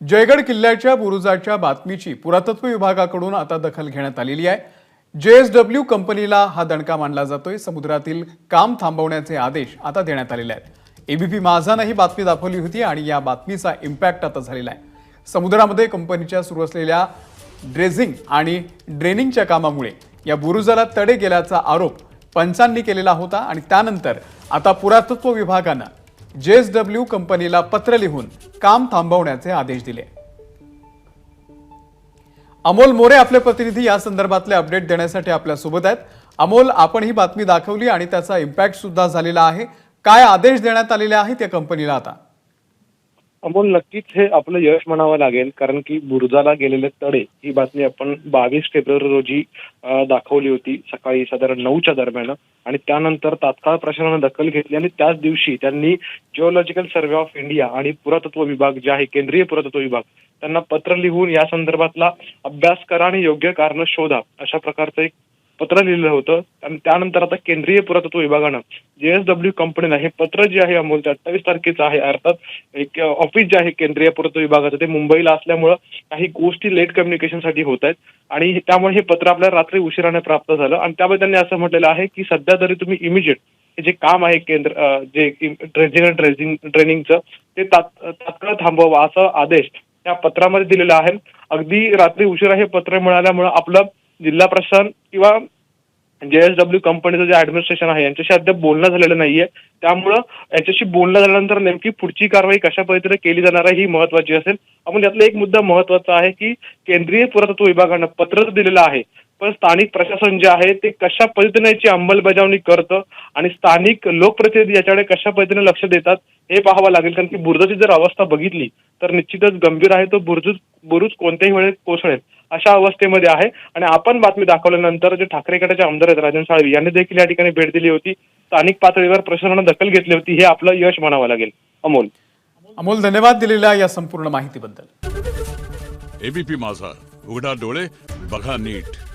जयगड किल्ल्याच्या बुरुजाच्या बातमीची पुरातत्व विभागाकडून आता दखल घेण्यात आलेली आहे. जेएसडब्ल्यू कंपनीला हा दणका मानला जातोय. समुद्रातील काम थांबवण्याचे आदेश आता देण्यात आलेले आहेत. एबीपी माझानं ही बातमी दाखवली होती आणि या बातमीचा इम्पॅक्ट आता झालेला आहे. समुद्रामध्ये कंपनीच्या सुरू असलेल्या ड्रेझिंग आणि ड्रेनिंगच्या कामामुळे या बुरुजाला तडे गेल्याचा आरोप पंचांनी केलेला होता आणि त्यानंतर आता पुरातत्व विभागानं जेएसडब्ल्यू कंपनीला पत्र लिहून काम थांबवण्याचे आदेश दिले. अमोल मोरे आपले प्रतिनिधी या संदर्भातले अपडेट देण्यासाठी आपल्यासोबत आहेत. अमोल आपण ही बातमी दाखवली आणि त्याचा इम्पॅक्ट सुद्धा झालेला आहे. काय आदेश देण्यात आलेले आहेत या कंपनीला आता? अमोल नक्कीच हे आपलं यश म्हणावं लागेल कारण की बुरुजाला गेलेले तडे ही बातमी आपण बावीस फेब्रुवारी रोजी दाखवली होती सकाळी साधारण नऊच्या दरम्यान. आणि त्यानंतर तात्काळ प्रशासनानं दखल घेतली आणि त्याच दिवशी त्यांनी जिओलॉजिकल सर्व्हे ऑफ इंडिया आणि पुरातत्व विभाग जे आहे केंद्रीय पुरातत्व विभाग त्यांना पत्र लिहून या संदर्भातला अभ्यास करा आणि योग्य कारण शोधा अशा प्रकारचं एक पत्र लिहिलं होतं. आणि त्यानंतर आता केंद्रीय पुरातत्व विभागानं जेएसडब्ल्यू कंपनीला हे पत्र जे आहे अमोल ते अठ्ठावीस तारखेचं आहे. अर्थात एक ऑफिस जे आहे केंद्रीय पुरातत्व विभागाचं ते मुंबईला असल्यामुळं काही गोष्टी लेट कम्युनिकेशनसाठी होत आहेत. आणि त्यामुळे हे पत्र आपल्याला रात्री उशिराने प्राप्त झालं. आणि त्यामुळे त्यांनी असं म्हटलेलं आहे की सध्या तरी तुम्ही इमिजिएट हे जे काम आहे केंद्र जे ड्रेजिंग आणि ट्रेनिंगचं ते तात्काळ थांबवा असा आदेश त्या पत्रामध्ये दिलेला आहे. अगदी रात्री उशिरा हे पत्र मिळाल्यामुळं आपलं जिल्हा प्रशासन किंवा जेएसडब्ल्यू कंपनीचं जे ऍडमिनिस्ट्रेशन आहे यांच्याशी अद्याप बोलणं झालेलं नाहीये. त्यामुळं यांच्याशी बोलणं झाल्यानंतर नेमकी पुढची कारवाई कशा पद्धतीने केली जाणार आहे ही महत्वाची असेल. आपण यातला एक मुद्दा महत्त्वाचा आहे की केंद्रीय पुरातत्व विभागानं पत्र दिलेलं आहे पण स्थानिक प्रशासन जे आहे ते कशा पद्धतीने याची अंमलबजावणी करतं आणि स्थानिक लोकप्रतिनिधी याच्याकडे कशा पद्धतीने लक्ष देतात हे पाहावं लागेल. कारण की बुरुजाची जर अवस्था बघितली तर निश्चितच गंभीर आहे तो बुरुज बुरुज कोणत्याही वेळेत कोसळेल. अशा अवस्थेमध्ये आहे. आणि आपण बातमी दाखवल्यानंतर जे ठाकरे गटाचे आमदार आहेत राजन साळवी यांनी देखील या ठिकाणी भेट दिली होती. स्थानिक पातळीवर प्रशासनानं दखल घेतली होती हे आपलं यश म्हणावं लागेल. अमोल. अमोल धन्यवाद दिलेल्या या संपूर्ण माहितीबद्दल. एबीपी माझा. उघडा डोळे बघा नीट.